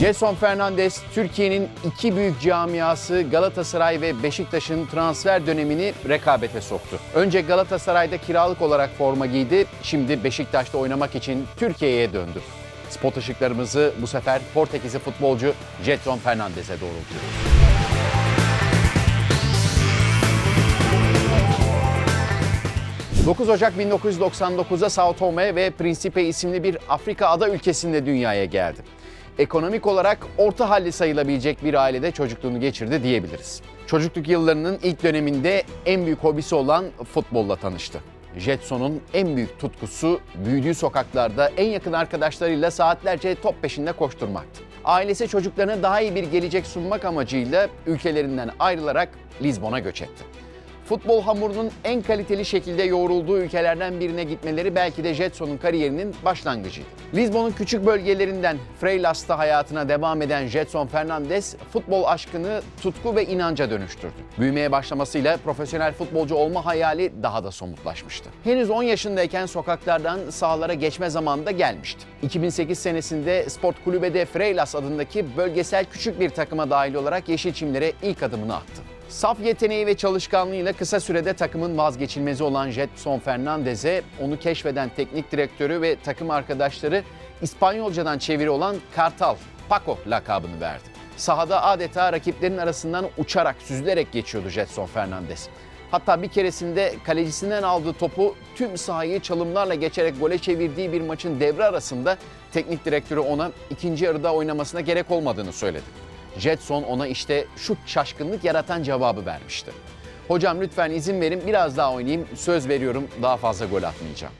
Jason Fernandes, Türkiye'nin iki büyük camiası Galatasaray ve Beşiktaş'ın transfer dönemini rekabete soktu. Önce Galatasaray'da kiralık olarak forma giydi, şimdi Beşiktaş'ta oynamak için Türkiye'ye döndü. Spot ışıklarımızı bu sefer Portekizli futbolcu Jetson Fernandes'e doğrultuyoruz. ...9 Ocak 1999'da Sao Tome ve Principe isimli bir Afrika ada ülkesinde dünyaya geldi. Ekonomik olarak orta halli sayılabilecek bir ailede çocukluğunu geçirdi diyebiliriz. Çocukluk yıllarının ilk döneminde en büyük hobisi olan futbolla tanıştı. Jetson'un en büyük tutkusu büyüdüğü sokaklarda en yakın arkadaşlarıyla saatlerce top peşinde koşturmaktı. Ailesi çocuklarına daha iyi bir gelecek sunmak amacıyla ülkelerinden ayrılarak Lizbon'a göç etti. Futbol hamurunun en kaliteli şekilde yoğrulduğu ülkelerden birine gitmeleri belki de Jetson'un kariyerinin başlangıcıydı. Lizbon'un küçük bölgelerinden Freilas'ta hayatına devam eden Jetson Fernandes futbol aşkını tutku ve inanca dönüştürdü. Büyümeye başlamasıyla profesyonel futbolcu olma hayali daha da somutlaşmıştı. Henüz 10 yaşındayken sokaklardan sahalara geçme zamanı da gelmişti. 2008 senesinde Sport Kulübe de Freilas adındaki bölgesel küçük bir takıma dahil olarak Yeşilçimlere ilk adımını attı. Saf yeteneği ve çalışkanlığıyla kısa sürede takımın vazgeçilmezi olan Jetson Fernandez'e onu keşfeden teknik direktörü ve takım arkadaşları İspanyolcadan çeviri olan Kartal, Paco lakabını verdi. Sahada adeta rakiplerin arasından uçarak, süzülerek geçiyordu Jetson Fernandez. Hatta bir keresinde kalecisinden aldığı topu tüm sahayı çalımlarla geçerek gole çevirdiği bir maçın devre arasında teknik direktörü ona ikinci yarıda oynamasına gerek olmadığını söyledi. Jetson ona işte şu şaşkınlık yaratan cevabı vermişti. Hocam lütfen izin verin biraz daha oynayayım. Söz veriyorum daha fazla gol atmayacağım.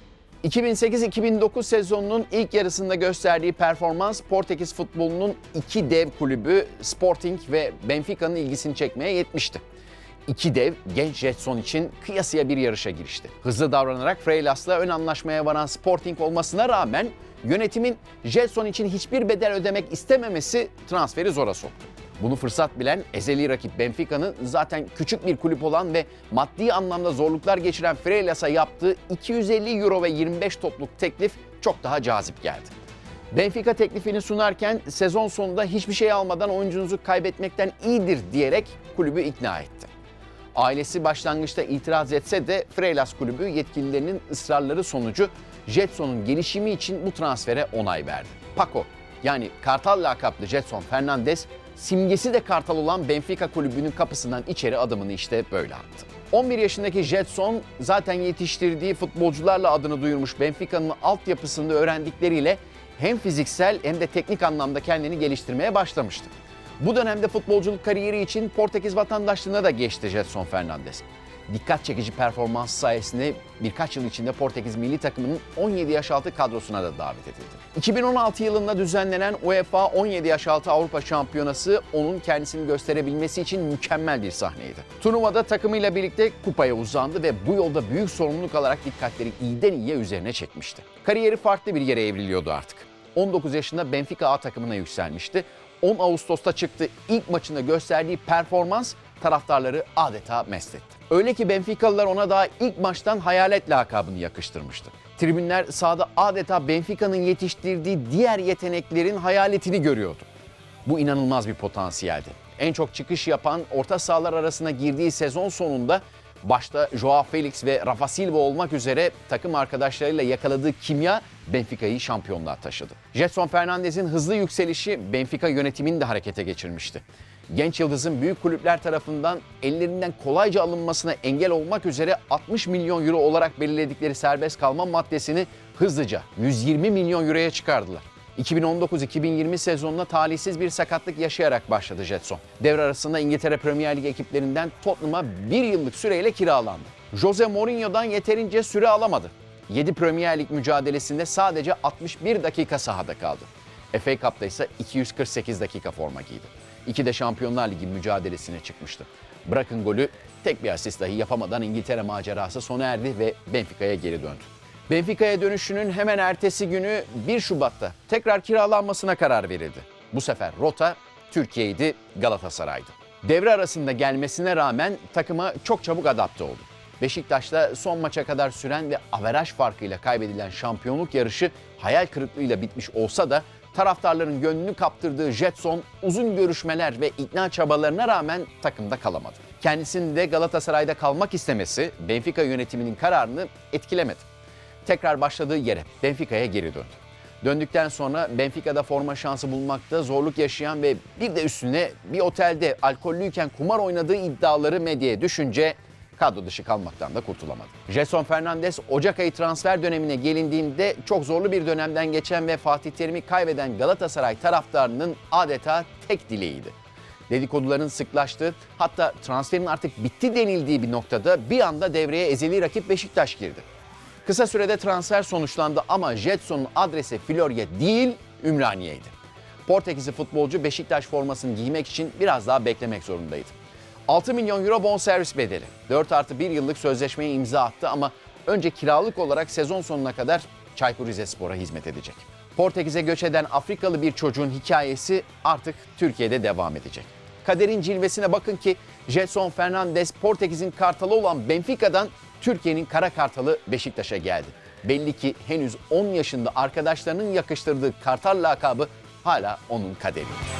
2008-2009 sezonunun ilk yarısında gösterdiği performans Portekiz futbolunun iki dev kulübü Sporting ve Benfica'nın ilgisini çekmeye yetmişti. İki dev genç Jetson için kıyasıya bir yarışa girişti. Hızlı davranarak Freilas'la ön anlaşmaya varan Sporting olmasına rağmen yönetimin Jetson için hiçbir bedel ödemek istememesi transferi zora soktu. Bunu fırsat bilen ezeli rakip Benfica'nın zaten küçük bir kulüp olan ve maddi anlamda zorluklar geçiren Freilas'a yaptığı 250 euro ve 25 topluk teklif çok daha cazip geldi. Benfica teklifini sunarken sezon sonunda hiçbir şey almadan oyuncunuzu kaybetmekten iyidir diyerek kulübü ikna etti. Ailesi başlangıçta itiraz etse de Freilas kulübü yetkililerinin ısrarları sonucu Jetson'un gelişimi için bu transfere onay verdi. Paco yani Kartal lakaplı Jetson Fernandez simgesi de Kartal olan Benfica kulübünün kapısından içeri adımını işte böyle attı. 11 yaşındaki Jetson zaten yetiştirdiği futbolcularla adını duyurmuş Benfica'nın altyapısında öğrendikleriyle hem fiziksel hem de teknik anlamda kendini geliştirmeye başlamıştı. Bu dönemde futbolculuk kariyeri için Portekiz vatandaşlığına da geçti Jetson Fernandes. Dikkat çekici performans sayesinde birkaç yıl içinde Portekiz milli takımının 17 yaş altı kadrosuna da davet edildi. 2016 yılında düzenlenen UEFA 17 yaş altı Avrupa Şampiyonası onun kendisini gösterebilmesi için mükemmel bir sahneydi. Turnuvada takımıyla birlikte kupaya uzandı ve bu yolda büyük sorumluluk alarak dikkatleri iyiden iyiye üzerine çekmişti. Kariyeri farklı bir yere evriliyordu artık. 19 yaşında Benfica A takımına yükselmişti. 10 Ağustos'ta çıktı ilk maçında gösterdiği performans taraftarları adeta mest etti. Öyle ki Benficalılar ona daha ilk maçtan hayalet lakabını yakıştırmıştı. Tribünler sahada adeta Benfica'nın yetiştirdiği diğer yeteneklerin hayaletini görüyordu. Bu inanılmaz bir potansiyeldi. En çok çıkış yapan orta sahalar arasına girdiği sezon sonunda başta Joao Felix ve Rafa Silva olmak üzere takım arkadaşlarıyla yakaladığı kimya Benfica'yı şampiyonluğa taşıdı. Jetson Fernandez'in hızlı yükselişi Benfica yönetimini de harekete geçirmişti. Genç yıldızın büyük kulüpler tarafından ellerinden kolayca alınmasına engel olmak üzere 60 milyon euro olarak belirledikleri serbest kalma maddesini hızlıca 120 milyon euroya çıkardılar. 2019-2020 sezonuna talihsiz bir sakatlık yaşayarak başladı Jetson. Devre arasında İngiltere Premier Lig ekiplerinden Tottenham'a bir yıllık süreyle kiralandı. Jose Mourinho'dan yeterince süre alamadı. 7 Premier Lig mücadelesinde sadece 61 dakika sahada kaldı. FA Cup'ta ise 248 dakika forma giydi. İki de Şampiyonlar Ligi mücadelesine çıkmıştı. Bırakın golü tek bir asist dahi yapamadan İngiltere macerası sona erdi ve Benfica'ya geri döndü. Benfica'ya dönüşünün hemen ertesi günü 1 Şubat'ta tekrar kiralanmasına karar verildi. Bu sefer rota Türkiye'ydi, Galatasaray'dı. Devre arasında gelmesine rağmen takıma çok çabuk adapte oldu. Beşiktaş'ta son maça kadar süren ve averaj farkıyla kaybedilen şampiyonluk yarışı hayal kırıklığıyla bitmiş olsa da Taraftarların gönlünü kaptırdığı Jetson uzun görüşmeler ve ikna çabalarına rağmen takımda kalamadı. Kendisinin de Galatasaray'da kalmak istemesi Benfica yönetiminin kararını etkilemedi. Tekrar başladığı yere Benfica'ya geri döndü. Döndükten sonra Benfica'da forma şansı bulmakta zorluk yaşayan ve bir de üstüne bir otelde alkollüyken kumar oynadığı iddiaları medyaya düşünce kadro dışı kalmaktan da kurtulamadı. Jason Fernandes Ocak ayı transfer dönemine gelindiğinde çok zorlu bir dönemden geçen ve Fatih Terim'i kaybeden Galatasaray taraftarının adeta tek dileğiydi. Dedikoduların sıklaştığı hatta transferin artık bitti denildiği bir noktada bir anda devreye ezeli rakip Beşiktaş girdi. Kısa sürede transfer sonuçlandı ama Jetson'un adresi Florya değil Ümraniye'ydi. Portekizli futbolcu Beşiktaş formasını giymek için biraz daha beklemek zorundaydı. 6 milyon euro bonservis bedeli. 4 artı 1 yıllık sözleşmeye imza attı ama önce kiralık olarak sezon sonuna kadar Çaykur Rizespor'a hizmet edecek. Portekiz'e göç eden Afrikalı bir çocuğun hikayesi artık Türkiye'de devam edecek. Kaderin cilvesine bakın ki Jetson Fernandes Portekiz'in kartalı olan Benfica'dan Türkiye'nin kara kartalı Beşiktaş'a geldi. Belli ki henüz 10 yaşında arkadaşlarının yakıştırdığı kartal lakabı hala onun kaderi.